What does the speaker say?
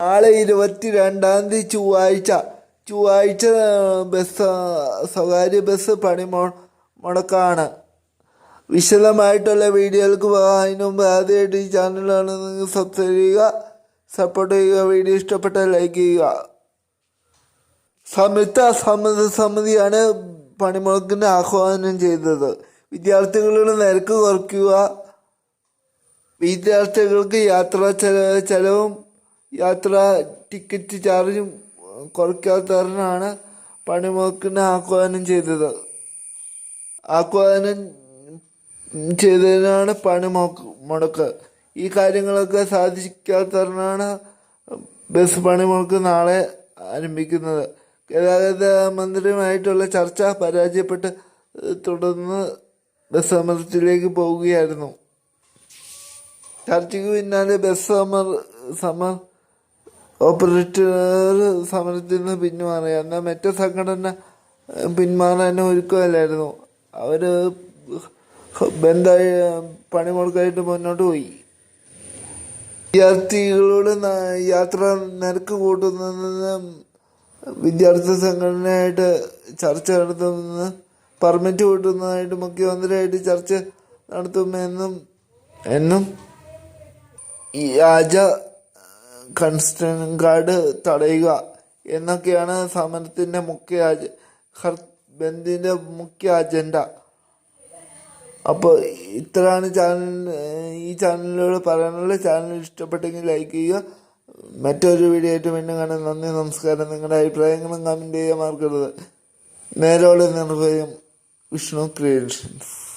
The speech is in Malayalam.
നാളെ ഇരുപത്തി രണ്ടാം തീയതി ചൊവ്വാഴ്ച. ചൊവ്വാഴ്ച ബസ് സ്വകാര്യ ബസ് പണി മുടക്കാണ്. വിശദമായിട്ടുള്ള വീഡിയോകൾക്ക് അതിനു മുമ്പ് ആദ്യമായിട്ട് ഈ ചാനലാണ് നിങ്ങൾ സബ്സ്ക്രൈബ് ചെയ്യുക സപ്പോർട്ട് ചെയ്യുക വീഡിയോ ഇഷ്ടപ്പെട്ടാൽ ലൈക്ക് ചെയ്യുക. സംയുക്ത സമ്മത സമിതിയാണ് പണിമുടക്കിന് ആഹ്വാനം ചെയ്തത്. വിദ്യാർത്ഥികളുടെ നിരക്ക് കുറയ്ക്കുക. വിദ്യാർത്ഥികൾക്ക് യാത്രാ ചെലവും യാത്രാ ടിക്കറ്റ് ചാർജും കുറയ്ക്കാത്തവരനാണ് പണിമുടക്കിനെ ആഹ്വാനം ചെയ്തത്. ആഹ്വാനം ചെയ്തതിനാണ് പണി മുടക്ക്. ഈ കാര്യങ്ങളൊക്കെ സാധിക്കാത്തവരനാണ് ബസ് പണിമുടക്ക് നാളെ ആരംഭിക്കുന്നത്. ഗതാഗത മന്ത്രിയുമായിട്ടുള്ള ചർച്ച പരാജയപ്പെട്ട് തുടർന്ന് ബസ് സമരത്തിലേക്ക് പോവുകയായിരുന്നു. ചർച്ചയ്ക്ക് പിന്നാലെ ബസ് സമർ സമർ ഓപ്പറേറ്റർ സമരത്തിൽ നിന്ന് പിന്മാറി എന്നാൽ മറ്റു സംഘടന പിന്മാറാൻ ഒരുക്കമല്ലായിരുന്നു അവർ ബന്ധായ പണിമുടക്കായിട്ട് മുന്നോട്ട് പോയി. വിദ്യാർത്ഥികളോട് യാത്ര നിരക്ക് കൂട്ടുന്നതിന് വിദ്യാർത്ഥി സംഘടനയായിട്ട് ചർച്ച നടത്തുമെന്ന് പെർമിറ്റ് കൂട്ടുന്നതായിട്ട് മുഖ്യമന്ത്രിയായിട്ട് ചർച്ച നടത്തുമെന്നും എന്നും ഈ വ്യാജ കൺസ്റ്റൻ കാർഡ് തടയുക എന്നൊക്കെയാണ് സമരത്തിന്റെ മുഖ്യ ബന്ദിന്റെ മുഖ്യ അജണ്ട. അപ്പോൾ ഇത്രയാണ് ചാനൽ ഈ ചാനലിലൂടെ പറയാനുള്ള ചാനൽ ഇഷ്ടപ്പെട്ടെങ്കിൽ ലൈക്ക് ചെയ്യുക. മറ്റൊരു വീഡിയോ ആയിട്ട് വീണ്ടും കാണാൻ നന്ദി നമസ്കാരം. നിങ്ങളുടെ അഭിപ്രായങ്ങളും കമന്റ് ചെയ്യാൻ മറക്കരുത്. നേരോടെ നിർഭയം വിഷ്ണു ക്രിയേഷൻസ്.